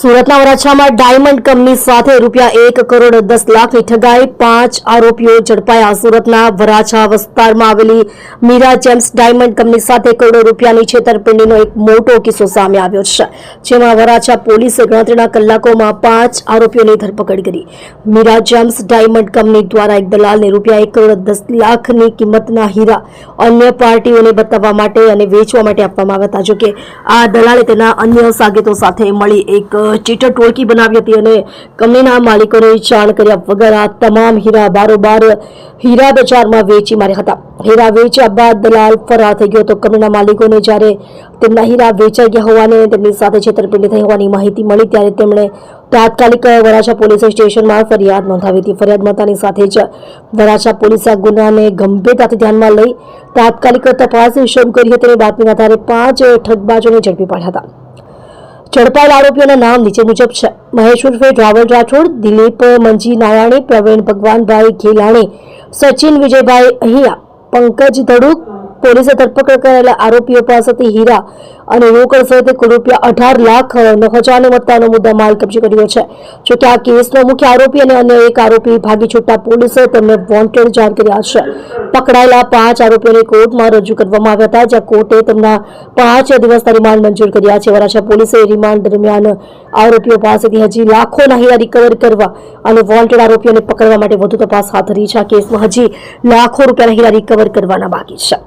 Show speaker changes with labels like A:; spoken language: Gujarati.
A: સુરતના વરાછામાં ડાયમંડ કંપની સાથે રૂપિયા એક કરોડ દસ લાખની ઠગાઈ. પાંચ આરોપીઓ ઝડપાયા. સુરતના વરાછા વિસ્તારમાં આવેલી મીરા જેમ્સ ડાયમંડ કંપની સાથે કરોડો રૂપિયાની છેતરપિંડીનો એક મોટો કિસ્સો સામે આવ્યો છે, જેમાં વરાછા પોલીસે ગણતરીના કલાકોમાં પાંચ આરોપીઓની ધરપકડ કરી. મીરા જેમ્સ ડાયમંડ કંપની દ્વારા એક દલાલને રૂપિયા એક કરોડ દસ લાખની કિંમતના હીરા અન્ય પાર્ટીઓને બતાવવા માટે અને વેચવા માટે આપવામાં આવ્યા હતા. જોકે આ દલાલે તેના અન્ય સાગેતો સાથે મળી એક ચીટર ટોળકી બનાવી હતી અને કંપનીના માલિકોને જાણ કર્યા વગર આ તમામ હીરા બારોબાર હીરા બજારમાં વેચી માર્યા હતા. હીરા વેચ્યા બાદ દલાલ ફરાર થઈ ગયો તો કંપનીના માલિકોને જ્યારે તેમના હીરા વેચાઈ ગયા હોવાની તેમની સાથે છેતરપિંડી થઈ હોવાની માહિતી મળી ત્યારે તેમણે તાત્કાલિક વરાછા પોલીસ સ્ટેશનમાં ફરિયાદ નોંધાવી હતી. ફરિયાદ નોંધતાની સાથે જ વરાછા પોલીસે આ ગુનાને ગંભીરતાથી ધ્યાનમાં લઈ તાત્કાલિક તપાસ શરૂ કરી હતી અને બાતમીના આધારે પાંચ ઠગબાજોને ઝડપી પાડ્યા હતા. ઝડપાયેલા આરોપીઓના નામ નીચે મુજબ છે. મહેશ ઉર્ફે રાવલ રાઠોડ, દિલીપ મંજી નારાયણી, પ્રવીણ ભગવાનભાઈ ઘેલાણી, સચિન વિજયભાઈ અહીંયા, પંકજ ધડુક પોલીસે ધરપકડ કરેલા આરોપીઓ પાસેથી હીરા અને રોકડ સહિત કુલ રૂપિયા અઢાર લાખ હજારનો મત્તાનો મુદ્દા માલ કબજે કર્યો છે. જોકે આ કેસનો મુખ્ય આરોપી અને અન્ય એક આરોપી ભાગી છૂટતા પોલીસે તેમને વોન્ટેડ જાહેર કર્યા છે. પકડાયેલા પાંચ આરોપીઓને કોર્ટમાં રજૂ કરવામાં આવ્યા હતા, જ્યાં કોર્ટે તેમના પાંચ દિવસના રિમાન્ડ મંજૂર કર્યા છે. વરાછા પોલીસે રિમાન્ડ દરમિયાન આરોપીઓ પાસેથી હજી લાખોના હીરા રિકવર કરવા અને વોન્ટેડ આરોપીઓને પકડવા માટે વધુ તપાસ હાથ ધરી છે. આ કેસમાં હજી લાખો રૂપિયાના હીરા રિકવર કરવાના બાકી છે.